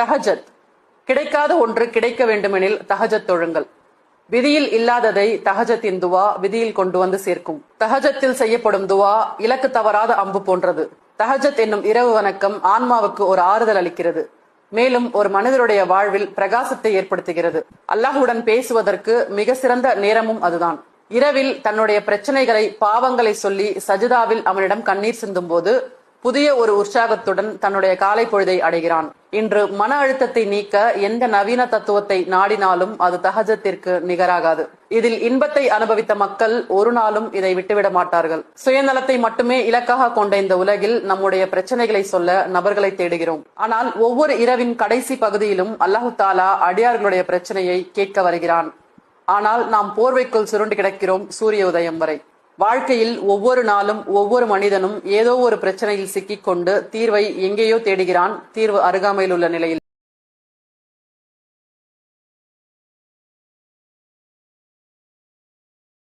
தஹஜத். கிடைக்காத ஒன்று கிடைக்க வேண்டுமெனில் தஹஜத் தொழுங்கள். விதியில் இல்லாததை தஹஜத்தின் துவா விதியில் கொண்டு வந்து சேர்க்கும். தஹஜத்தில் செய்யப்படும் துவா இலக்கு தவறாத அம்பு போன்றது. தஹஜத் என்னும் இரவு வணக்கம் ஆன்மாவுக்கு ஒரு ஆறுதல் அளிக்கிறது. மேலும் ஒரு மனிதருடைய வாழ்வில் பிரகாசத்தை ஏற்படுத்துகிறது. அல்லாஹுடன் பேசுவதற்கு மிக சிறந்த நேரமும் அதுதான். இரவில் தன்னுடைய பிரச்சனைகளை பாவங்களை சொல்லி சஜிதாவில் அவனிடம் கண்ணீர் சிந்தும் போது புதிய ஒரு உற்சாகத்துடன் தன்னுடைய காலை பொழுதை அடைகிறான். இன்று மன அழுத்தத்தை நீக்க எந்த நவீன தத்துவத்தை நாடினாலும் அது தகஜத்திற்கு நிகராகாது. இதில் இன்பத்தை அனுபவித்த மக்கள் ஒரு நாளும் இதை விட்டுவிட மாட்டார்கள். சுயநலத்தை மட்டுமே இலக்காக கொண்ட இந்த உலகில் நம்முடைய பிரச்சனைகளை சொல்ல நபர்களை தேடுகிறோம். ஆனால் ஒவ்வொரு இரவின் கடைசி பகுதியிலும் அல்லாஹு தாலா அடியார்களுடைய பிரச்சனையை கேட்க வருகிறான். ஆனால் நாம் போர்வைக்குள் சுருண்டு கிடக்கிறோம் சூரிய உதயம் வரை. வாழ்க்கையில் ஒவ்வொரு நாளும் ஒவ்வொரு மனிதனும் ஏதோ ஒரு பிரச்சனையில் சிக்கிக்கொண்டு தீர்வை எங்கேயோ தேடுகிறான். தீர்வு அருகாமையில் உள்ள நிலையில்.